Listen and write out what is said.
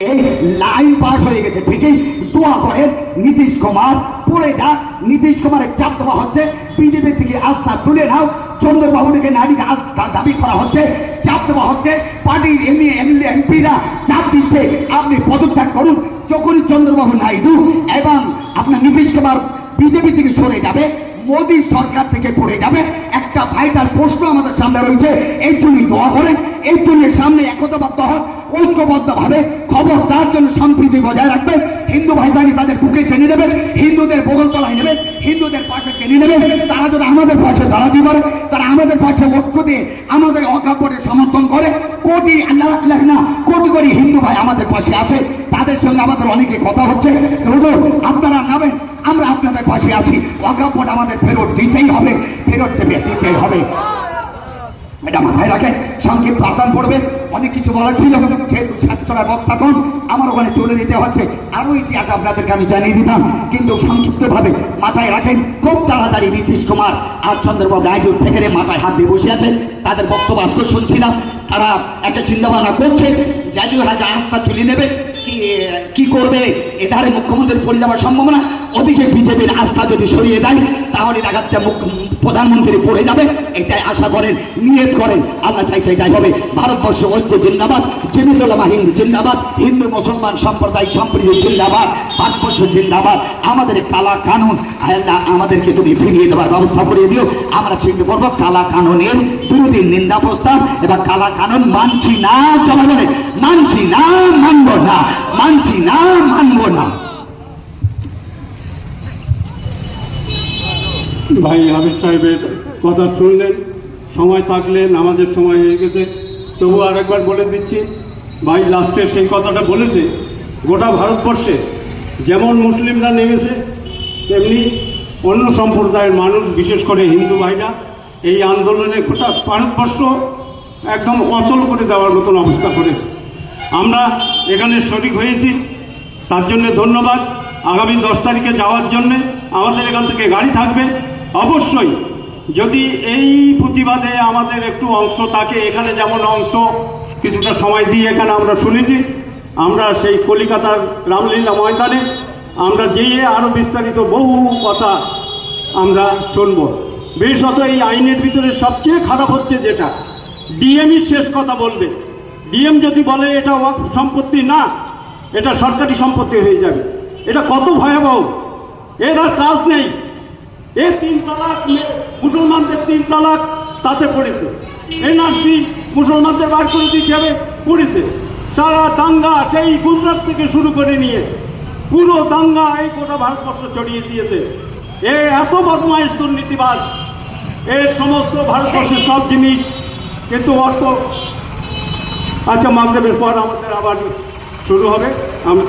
Line pass হয়ে গেছে, ঠিকই? দোয়া করেন নীতিশ কুমার, পড়ে যাক নীতিশ কুমারের চাপ দেওয়া হচ্ছে। বিজেপি থেকে আস্থা তুলে নাও। চন্দ্রবাবুকে নারীকে আস্থা দাবি করা হচ্ছে। চাপ দেওয়া হচ্ছে। পার্টির এমএ, এমএলএ, এমপিরা চাপ দিচ্ছে। আপনি পদত্যাগ করুন। যখনই চন্দ্রবাবু নাইডু এবং আপনার নীতিশ কুমার বিজেপি থেকে সরে যাবে মোদী সরকার থেকে পড়ে যাবে। একটা ভাইটাল প্রশ্ন আমাদের সামনে রয়েছে। এই জন্যই দোয়া করেন, এই জন্য সামনে একতাবদ্ধ হন ঐক্যবদ্ধ ভাবে খবর তার জন্য সম্প্রীতি বজায় রাখবেন হিন্দু ভাইদানি তাদের বুকে টেনে নেবেন হিন্দুদের বগল তলায় নেবেন হিন্দুদের পাশে টেনে নেবেন তারা যদি আমাদের পাশে দাঁড়াতে পারে, তারা আমাদের পাশে ঐক্য দিয়ে আমাদের অকাপড়ে সমর্থন করে। কোটি আল্লাহ আল্লাহ না, কোটি কোটি হিন্দু ভাই আমাদের পাশে আছে। তাদের সঙ্গে আমাদের অনেকে কথা হচ্ছে। আপনারা নামেন। পাশে আছি। অকাপড় আমাদের ফেরত দিতেই হবে। ফেরত দেবে, দিতেই হবে। এটা মাথায় রাখেন সংক্ষিপ্ত আদান পড়বে। অনেক কিছু বলার ছিল। যেহেতু ছাত্ররা বক্তা আমার ওখানে চলে যেতে হচ্ছে। আরও ইতিহাস আপনাদেরকে আমি জানিয়ে দিতাম। কিন্তু সংক্ষিপ্তভাবে মাথায় রাখেন খুব তাড়াতাড়ি নীতিশ কুমার। আর চন্দ্রবাবু নাইডুর থেকে মাথায় হাত দিয়ে বসে আছেন। তাদের বক্তব্য আজকে শুনছিলাম। তারা একটা চিন্তা ভাবনা করছে। জাতীয় রাজা আস্থা তুলে নেবে। কি করবে? এধারে মুখ্যমন্ত্রীর পড়ে যাওয়ার সম্ভাবনা? ওদিকে বিজেপির আস্থা যদি সরিয়ে দেয়, তাহলে দেখা মুখ্য- প্রধানমন্ত্রী পড়ে যাবে। এটাই আশা করেন, নিয়ত করেন। আল্লাহ চাইতে এটাই হবে। ভারতবর্ষ ঐক্য জিন্দাবাদ জমিদুল্লাহ হিন্দু জিন্দাবাদ, হিন্দু, মুসলমান সম্প্রদায় সম্প্রীতি জিন্দাবাদ, ভারতবর্ষ জিন্দাবাদ। আমাদের কালা কানুন, আল্লাহ আমাদেরকে তুমি ফিরিয়ে দেওয়ার ব্যবস্থা করে দিও, আমরা চিন্তা করব কালা কানুনের বিরোধী নিন্দা প্রস্তাব, এবার কালা কানুন মানছি না জনগণে মানছি না, মানবো না। মানছি না মানবো না। ভাই হাবিব সাহেবের কথা শুনলেন, সময় থাকলেন আমাদের সময় হয়ে গেছে। তবু আরেকবার বলে দিচ্ছি, ভাই লাস্টে সেই কথাটা বলেছে, গোটা ভারতবর্ষে যেমন মুসলিমরা নেমেছে, তেমনি অন্য সম্প্রদায়ের মানুষ, বিশেষ করে হিন্দু ভাইরা, এই আন্দোলনে গোটা ভারতবর্ষ একদম অচল করে দেওয়ার মতন অবস্থা করেছে। আমরা এখানে শরিক হয়েছি। তার জন্য ধন্যবাদ। আগামী দশ তারিখে যাওয়ার জন্য আমাদের এখান থেকে গাড়ি থাকবে। অবশ্যই যদি এই প্রতিবাদে আমাদের একটু অংশ থাকে, এখানে যেমন অংশ কিছুটা সময় দিয়ে এখানে আমরা শুনেছি, আমরা সেই কলিকাতার রামলীলা ময়দানে আমরা যেয়ে আরও বিস্তারিত বহু কথা আমরা শুনব। বিশেষত এই আইনের ভিতরে সবচেয়ে খারাপ হচ্ছে যেটা। ডিএমই শেষ কথা বলবে। ডিএম যদি বলে এটা সম্পত্তি না, এটা সরকারি সম্পত্তি হয়ে যাবে। এটা কত ভয়াবহ। এর আর কাজ নেই। এ তিন তালাক মুসলমানদের তিন তালাক তাতে পড়েছে। এনআরসি মুসলমানদের বার করে দিতে হবে, পড়েছে। সারা দাঙ্গা সেই গুজরাট থেকে শুরু করে নিয়ে পুরো দাঙ্গা এই গোটা ভারতবর্ষ ছড়িয়ে দিয়েছে। এ এত বদমাইশ দুর্নীতিবাজ। এর সমস্ত ভারতবর্ষের সব জিনিস কিন্তু অর্থ আচ্ছা মাগরেবের পর আমাদের আবার শুরু হবে। আমরা